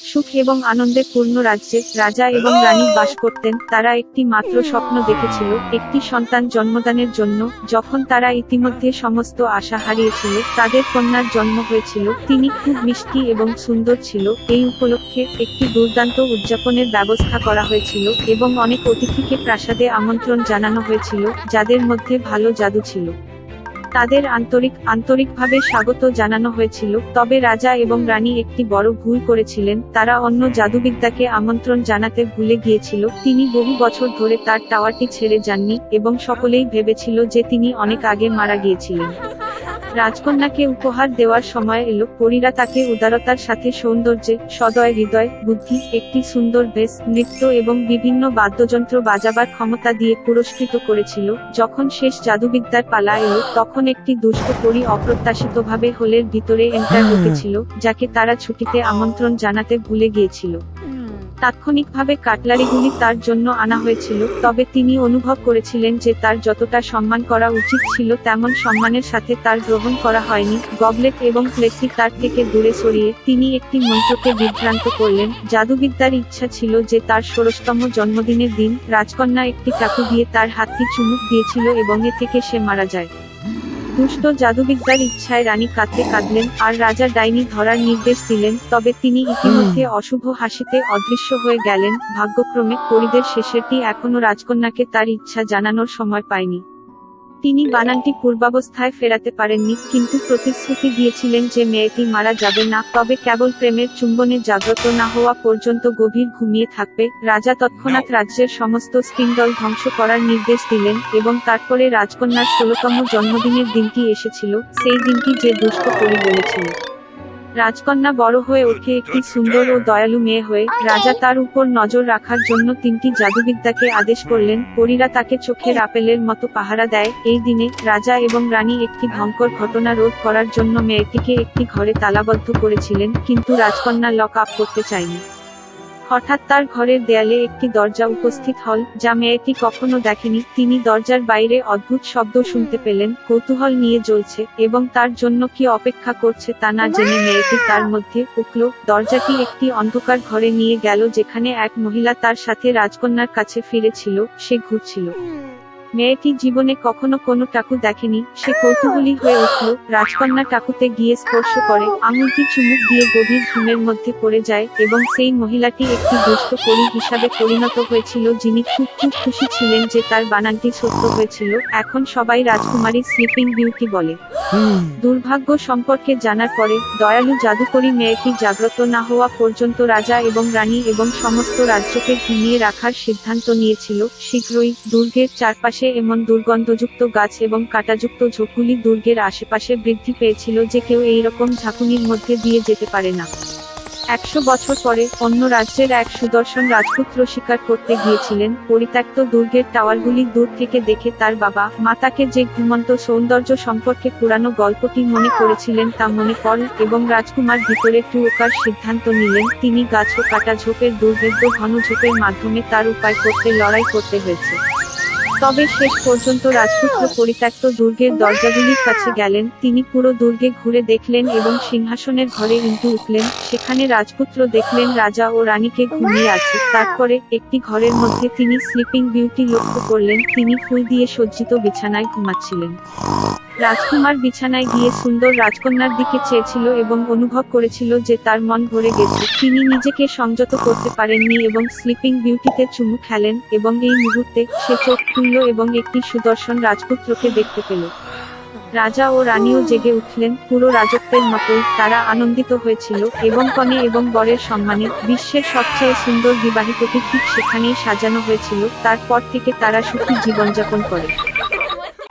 সুখ এবং আনন্দে পূর্ণ রাজ্যে রাজা এবং রানী বাস করতেন। তারা একটি মাত্র স্বপ্ন দেখেছিল একটি সন্তান জন্মদানের জন্য। যখন তারা ইতিমধ্যে সমস্ত আশা হারিয়েছিল তাদের কন্যার জন্ম হয়েছিল। তিনি খুব মিষ্টি এবং সুন্দর ছিল। এই উপলক্ষে একটি দুর্দান্ত উদযাপনের ব্যবস্থা করা হয়েছিল এবং অনেক অতিথিকে প্রাসাদে আমন্ত্রণ জানানো হয়েছিল যাদের মধ্যে ভালো জাদু ছিল। তাদের আন্তরিক, আন্তরিকভাবে স্বাগত জানানো হয়েছিল। তবে রাজা এবং রানী একটি বড় ভুল করেছিলেন। তারা অন্য জাদুবিদ্যাকে আমন্ত্রণ জানাতে ভুলে গিয়েছিল। তিনি বহু বছর ধরে তার টাওয়ারটি ছেড়ে যাননি এবং সকলেই ভেবেছিল যে তিনি অনেক আগে মারা গিয়েছিলেন। রাজকন্যাকে উপহার দেওয়ার সময় এলো পরীরা তাকে উদারতার সাথে সৌন্দর্যে সদয় হৃদয় বুদ্ধি একটি সুন্দর বেশ নৃত্য এবং বিভিন্ন বাদ্যযন্ত্র বাজাবার ক্ষমতা দিয়ে পুরস্কৃত করেছিল। যখন শেষ জাদুবিদ্যার পালা এলো তখন একটি দুষ্ট পরী অপ্রত্যাশিতভাবে হোলের ভিতরে এন্টার ঢুকেছিল যাকে তারা ছুটিতে আমন্ত্রণ জানাতে ভুলে গিয়েছিল। তাৎক্ষণিকভাবে কাটলারিগুলি তার জন্য আনা হয়েছিল, তবে তিনি অনুভব করেছিলেন যে তার যতটা সম্মান করা উচিত ছিল তেমন সম্মানের সাথে তার গ্রহণ করা হয়নি। গবলেট এবং প্লেটটি তার থেকে দূরে সরিয়ে তিনি একটি মন্ত্রকে বিভ্রান্ত করলেন। জাদুবিদ্যার ইচ্ছা ছিল যে তার ষোড়শতম জন্মদিনের দিন রাজকন্যা একটি চাকু দিয়ে তার হাতটি চুমুক দিয়েছিল এবং এ থেকে সে মারা যায়। দুষ্ট জাদুবিদ্যার ইচ্ছায় রানী কাঁদতে কাঁদলেন আর রাজা ডাইনি ধরার নির্দেশ দিলেন তবে তিনি ইতিমধ্যে অশুভ হাসিতে অদৃশ্য হয়ে গেলেন ভাগ্যক্রমে পরিদের শেষেরটি এখনও রাজকন্যাকে তার ইচ্ছা জানানোর সময় পায়নি। তিনি বানানটি পূর্বাবস্থায় ফেরাতে পারেননি, কিন্তু প্রতিশ্রুতি দিয়েছিলেন যে মেয়েটি মারা যাবে না, তবে কেবল প্রেমের চুম্বনে জাগ্রত না হওয়া পর্যন্ত গভীর ঘুমিয়ে থাকবে। রাজা তৎক্ষণাৎ রাজ্যের সমস্ত স্পিন্ডল ধ্বংস করার নির্দেশ দিলেন এবং তারপরে রাজকন্যার ষোলতম জন্মদিনের দিনটি এসেছিল, সেই দিনটি যে দুষ্ট করে বলেছিল। রাজকন্যা বড় হয়ে ওঠে একটি সুন্দর ও দয়ালু মেয়ে হয়ে রাজা তার উপর নজর রাখার জন্য তিনটি জাদুবিদ্যাকে আদেশ করলেন। পরীরা তাকে চোখের আপেলের মতো পাহারা দেয়। এই দিনে রাজা এবং রানী একটি ভয়ঙ্কর ঘটনা রোধ করার জন্য মেয়েটিকে একটি ঘরে তালাবদ্ধ করেছিলেন কিন্তু রাজকন্যা লক আপ করতে চায়নি। হঠাৎ তার ঘরের দেয়ালে একটি দরজা উপস্থিত হল, যা মেয়েটি কখনো দেখেনি। তিনি দরজার বাইরে অদ্ভুত শব্দ শুনতে পেলেন, কৌতূহল নিয়ে জ্বলছে, এবং তার জন্য কি অপেক্ষা করছে তা না জেনে মেয়েটি তার মধ্যে উঠল। দরজাটি একটি অন্ধকার ঘরে নিয়ে গেল, যেখানে এক মহিলা তার সাথে রাজকন্যার কাছে ফিরেছিল, সে ঘুরছিল। মেয়েটি জীবনে কখনো কোনো টাকু দেখেনি সে কৌতূহলী হয়ে উঠল রাজকন্যা টাকুতে গিয়ে স্পর্শ করে আঙুলটি চুমুক দিয়ে গভীর ঘুমের মধ্যে পড়ে যায় এবং সেই মহিলাটি একটি দুষ্ট পরী হিসাবে পরিণত হয়েছিল যিনি খুব খুব খুশি ছিলেন যে তার বানানটি সত্য হয়েছিল এখন সবাই রাজকুমারী স্লিপিং বিউটি বলে। দুর্ভাগ্য সম্পর্কে জানার পরে দয়ালু জাদুকরী মেয়েটি জাগ্রত না হওয়া পর্যন্ত রাজা এবং রানী এবং সমস্ত রাজ্যকে ঘুমিয়ে রাখার সিদ্ধান্ত নিয়েছিল শীঘ্রই দুর্গের চারপাশে এমন দুর্গন্ধযুক্ত গাছ এবং কাটাযুক্ত ঝোপগুলি দুর্গের আশেপাশে বৃদ্ধি পেয়েছিল যে কেউ এই রকম ঝাঁকুনির মধ্যে দিয়ে যেতে পারে না। একশো বছর পরে অন্য রাজ্যের এক সুদর্শন রাজপুত্র শিকার করতে গিয়েছিলেন, পরিত্যক্ত দুর্গের টাওয়ারগুলি দূর থেকে দেখে তার বাবা মাতাকে যে ঘুমন্ত সৌন্দর্য সম্পর্কে পুরানো গল্পটি মনে করেছিলেন তা মনে পড়ল এবং রাজকুমার ভিতরে টুয়োকার সিদ্ধান্ত নিলেন, তিনি গাছ ও কাটা ঝোপের দুর্ভেদ্য ঘন ঝোপের মাধ্যমে তার উপায় করতে লড়াই করতে হয়েছে। তবে শেষ পর্যন্ত রাজপুত্র পরিত্যক্ত দুর্গের দরজাগুলির কাছে গেলেন তিনি পুরো দুর্গে ঘুরে দেখলেন এবং সিংহাসনের ঘরে ইন্টু উঠলেন সেখানে রাজপুত্র দেখলেন রাজা ও রানীকে ঘুমিয়ে আছে তারপরে একটি ঘরের মধ্যে তিনি স্লিপিং বিউটি লক্ষ্য করলেন তিনি ফুল দিয়ে সজ্জিত বিছানায় ঘুমাচ্ছিলেন। রাজকুমার বিছানায় গিয়ে সুন্দর রাজকন্যার দিকে চেয়েছিল এবং অনুভব করেছিল যে তার মন ভরে গেছে। তিনি নিজেকে সংযত করতে পারেননি এবং স্লিপিং বিউটিতে চুমু খেলেন এবং এই মুহূর্তে সে চোখ খুলল এবং একটি সুদর্শন রাজপুত্রকে দেখতে পেল। রাজা ও রানীও জেগে উঠলেন। পুরো রাজত্বের মতোই তারা আনন্দিত হয়েছিল এবং কনে এবং বরের সম্মানে বিশ্বের সবচেয়ে সুন্দর বিবাহিতটি ঠিক সেখানেই সাজানো হয়েছিল। তারপর থেকে তারা সুখী জীবনযাপন করে।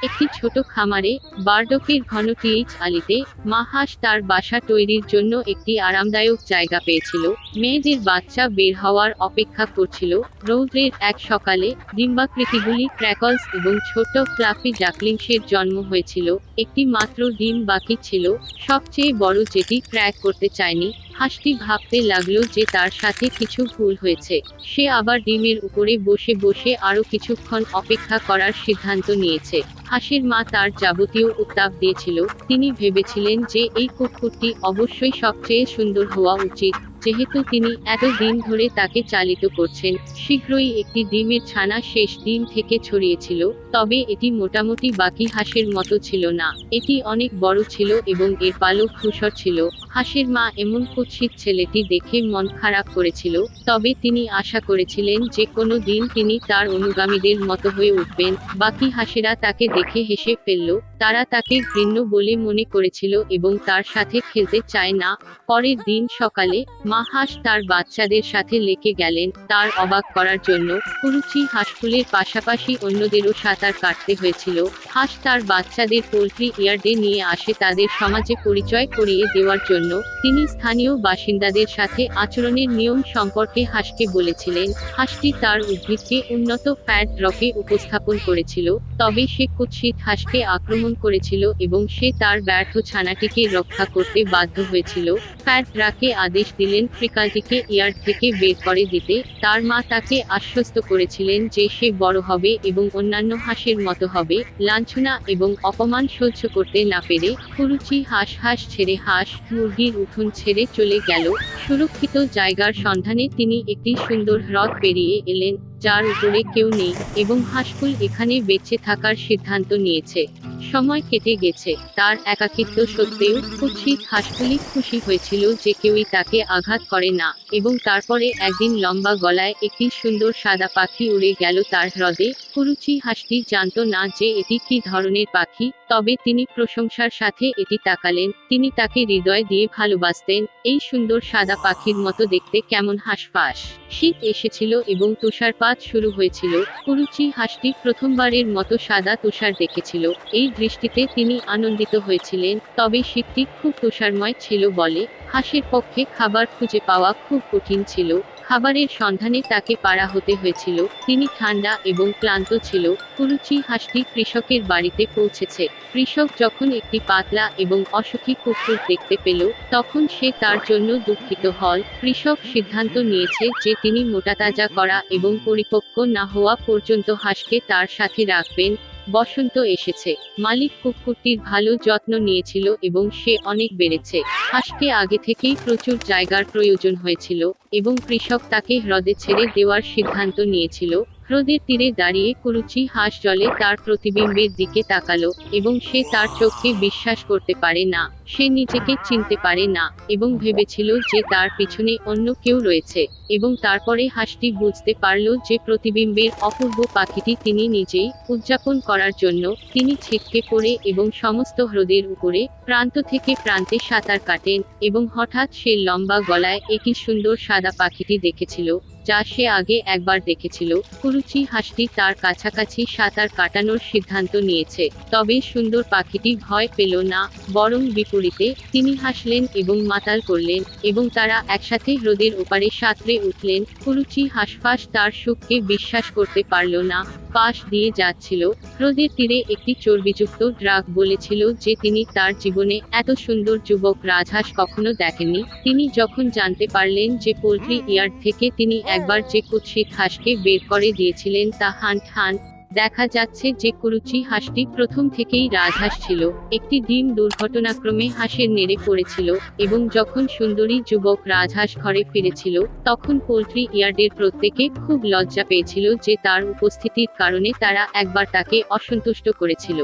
একটি ছোট খামারে বার্ডকের ঘন টিএইচ আলিতে মা হাঁস তার বাসা তৈরির জন্য একটি আরামদায়ক জায়গা পেয়েছিল। মেয়েদের বাচ্চা বের হওয়ার অপেক্ষা করছিল। রৌদ্রের এক সকালে ডিম্বাকৃতিগুলি ক্র্যাকলস এবং ছোট ফ্লাফি ডাকলিংসের জন্ম হয়েছিল। একটি মাত্র ডিম বাকি ছিল। সবচেয়ে বড় যেটি ক্র্যাক করতে চায়নি হাঁসটি ভাবতে লাগল যে তার সাথে কিছু ভুল হয়েছে। সে আবার ডিমের উপরে বসে বসে আরও কিছুক্ষণ অপেক্ষা করার সিদ্ধান্ত নিয়েছে। হাসির মা তার যাবতীয় উত্তাপ দিয়েছিল। তিনি ভেবেছিলেন যে এই কুকুরটি অবশ্যই সবচেয়ে সুন্দর হওয়া উচিত। যেহেতু তিনি এত দিন ধরে তাকে চালিত করছেন, শীঘ্রই একটি ডিমের ছানা শেষ ডিম থেকে ছড়িয়েছিল, তবে এটি মোটামুটি বাকি হাঁসের মতো ছিল না। এটি অনেক বড় ছিল এবং এর পালক ধূসর ছিল। হাঁসের মা এমন কুৎসিত ছেলেটি দেখে মন খারাপ করেছিল, তবে তিনি আশা করেছিলেন যে কোনো দিন তিনি তার অনুগামীদের মতো হয়ে উঠবেন। বাকি হাঁসেরা তাকে দেখে হেসে ফেলল তারা তাকে ঘৃণ্য বলে মনে করেছিল এবং তার সাথে খেলতে চায় না। পরের দিন সকালে মা হাঁস তার বাচ্চাদের সাথে লেকে গেলেন। তার অবাক করার জন্য কুরুচি হাঁসফুলের পাশাপাশি অন্যদেরও সাঁতার কাটতে হয়েছিল। হাঁস তার বাচ্চাদের পোলট্রি ইয়ার্ডে নিয়ে আসে তাদের সমাজে পরিচয় করিয়ে দেওয়ার জন্য। তিনি স্থানীয় বাসিন্দাদের সাথে আচরণের নিয়ম সম্পর্কে হাঁসকে বলেছিলেন। হাঁসটি তার উদ্ভিদকে উন্নত ফ্যাট রকে উপস্থাপন করেছিল, তবে সে কুৎসিত হাঁসকে আক্রমণ করেছিল এবং সে তার ব্যর্থ ছানাটিকে রক্ষা করতে বাধ্য হয়েছিল। ফ্যাট রাকে আদেশ দিলেন ফ্রিকালটিকে ইয়ার্ড থেকে বের করে দিতে। তার মা তাকে আশ্বস্ত করেছিলেন যে সে বড় হবে এবং অন্যান্য হাঁসের মতো হবে। লাঞ্ছনা এবং অপমান সহ্য করতে না পেরে কুরুচি হাঁস হাঁস ছেড়ে হাঁস, মুরগির উঠোন ছেড়ে চলে গেল। সুরক্ষিত জায়গার সন্ধানে তিনি একটি সুন্দর হ্রদ পেরিয়ে এলেন, যার উপরে কেউ নেই এবং হাঁসফুল এখানে বেঁচে থাকার সিদ্ধান্ত নিয়েছে। সময় কেটে গেছে। তার একাকিত্ব সত্ত্বেও কুৎসিত হাঁসফুলি খুশি হয়েছিল যে কেউই তাকে আঘাত করে না এবং তারপরে একদিন লম্বা গলায় একটি সুন্দর সাদা পাখি উড়ে গেল তার হ্রদে। কুরুচি হাঁসটি জানত না যে এটি কি ধরনের পাখি, তবে তিনি প্রশংসার সাথে এটি তাকালেন। তিনি তাকে হৃদয় দিয়ে ভালোবাসতেন। এই সুন্দর সাদা পাখির মতো দেখতে কেমন হাঁসফাঁস। শীত এসেছিল এবং তুষারপাত শুরু হয়েছিল। কুরুচি হাঁসটি প্রথমবারের মতো সাদা তুষার দেখেছিল। এই দৃষ্টিতে তিনি আনন্দিত হয়েছিলেন, তবে শীতটি খুব তুষারময় ছিল বলে। হাঁসের পক্ষে খাবার খুঁজে পাওয়া খুব কঠিন ছিল। খাবারের সন্ধানে তাকে পাড়া হতে হয়েছিল। তিনি ঠান্ডা এবং ক্লান্ত ছিল। কুরুচি হাঁসটি কৃষকের বাড়িতে পৌঁছেছে। কৃষক যখন একটি পাতলা এবং অসুখী কুকুর দেখতে পেল, তখন সে তার জন্য দুঃখিত হল। কৃষক সিদ্ধান্ত নিয়েছে যে তিনি মোটাতাজা করা এবং পরিপক্ক না হওয়া পর্যন্ত হাঁসকে তার সাথে রাখবেন। বসন্ত এসেছে। মালিক কুকুরটির ভালো যত্ন নিয়েছিল এবং সে অনেক বেড়েছে। হাঁসকে আগে থেকেই প্রচুর জায়গার প্রয়োজন হয়েছিল এবং কৃষক তাকে হ্রদে ছেড়ে দেওয়ার সিদ্ধান্ত নিয়েছিল। হ্রদের তীরে দাঁড়িয়ে কুরুচি হাঁস জলে তার প্রতিবিম্বের দিকে তাকালো এবং সে তার চোখকে বিশ্বাস করতে পারে না, সে নিজেকে চিনতে পারে না এবং ভেবেছিল যে তার পিছনে অন্য কেউ রয়েছে এবং তারপরে হাঁসটি বুঝতে পারল যে প্রতিবিম্বের অপূর্ব পাখিটি তিনি নিজেই উদযাপন করার জন্য তিনি ছিটকে পড়ে এবং সমস্ত হ্রদের উপরে প্রান্ত থেকে প্রান্তে সাঁতার কাটেন এবং হঠাৎ সে লম্বা গলায় একটি সুন্দর সাদা পাখিটি দেখেছিল যা সে আগে একবার দেখেছিল। কুরুচি হাঁসটি তার কাছাকাছি সাঁতার কাটানোর সিদ্ধান্ত নিয়েছে। তবে সুন্দর পাখিটি ভয় পেল না, বরং বিপরীতে তিনি হাসলেন এবং মাতাল করলেন এবং তারা একসাথে হ্রদের ওপারে সাঁতরে উঠলেন। কুরুচি হাঁসফাঁস তার সুখকে বিশ্বাস করতে পারল না। পাশ দিয়ে যাচ্ছিল হ্রদের তীরে একটি চর্বিযুক্ত ড্রাগ বলেছিল যে তিনি তার জীবনে এত সুন্দর যুবক রাজহাঁস কখনো দেখেননি। তিনি যখন জানতে পারলেন যে পোলট্রি ইয়ার্ড থেকে তিনি একবার যে কুৎসিত হাঁসকে বের করে দিয়েছিলেন তা হান্ট হান দেখা যাচ্ছে যে কুরুচি হাঁসটি প্রথম থেকেই রাজহাঁস ছিল, একটি ডিম দুর্ঘটনাক্রমে হাঁসের নেড়ে পড়েছিল এবং যখন সুন্দরী যুবক রাজহাঁস ঘরে ফিরেছিল, তখন পোলট্রি ইয়ার্ডের প্রত্যেকে খুব লজ্জা পেয়েছিল যে তার উপস্থিতির কারণে তারা একবার তাকে অসন্তুষ্ট করেছিল।